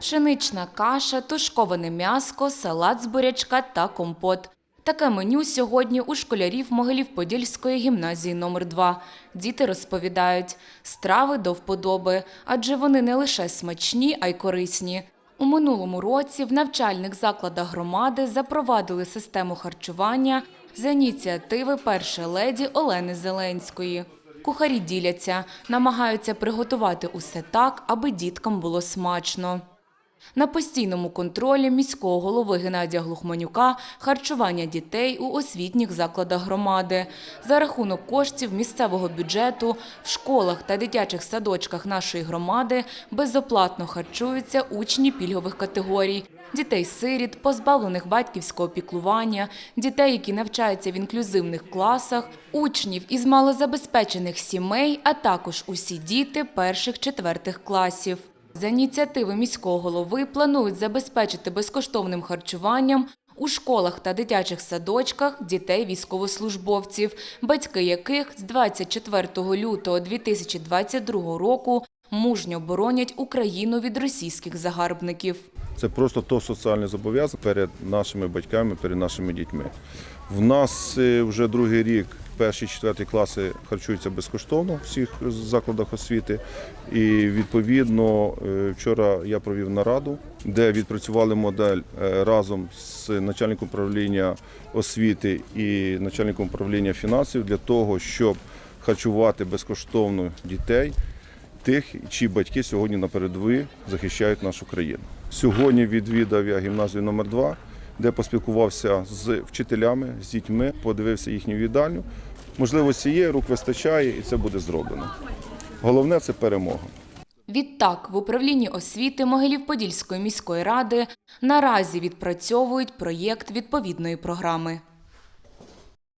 Пшенична каша, тушковане м'яско, салат з бурячка та компот. Таке меню сьогодні у школярів Могилів-Подільської гімназії номер 2 Діти розповідають, страви до вподоби, адже вони не лише смачні, а й корисні. У минулому році в навчальних закладах громади запровадили систему харчування за ініціативи першої леді Олени Зеленської. Кухарі діляться, намагаються приготувати усе так, аби діткам було смачно. На постійному контролі міського голови Геннадія Глухманюка харчування дітей у освітніх закладах громади. За рахунок коштів місцевого бюджету в школах та дитячих садочках нашої громади безоплатно харчуються учні пільгових категорій. Дітей-сиріт, позбавлених батьківського піклування, дітей, які навчаються в інклюзивних класах, учнів із малозабезпечених сімей, а також усі діти перших-четвертих класів. За ініціативи міського голови планують забезпечити безкоштовним харчуванням у школах та дитячих садочках дітей військовослужбовців, батьки яких з 24 лютого 2022 року мужньо боронять Україну від російських загарбників. Це просто то соціальне зобов'язання перед нашими батьками, перед нашими дітьми. В нас е, вже другий рік перші четверті класи харчуються безкоштовно в всіх закладах освіти. І відповідно е, вчора я провів нараду, де відпрацювали модель е, разом з начальником управління освіти і начальником управління фінансів для того, щоб харчувати безкоштовно дітей тих, чиї батьки сьогодні на передовій захищають нашу країну. Сьогодні відвідав я гімназію номер 2 де поспілкувався з вчителями, з дітьми, подивився їхню їдальню. Можливості є, рук вистачає, і це буде зроблено. Головне це перемога. Відтак, в управлінні освіти Могилів-Подільської міської ради наразі відпрацьовують проєкт відповідної програми.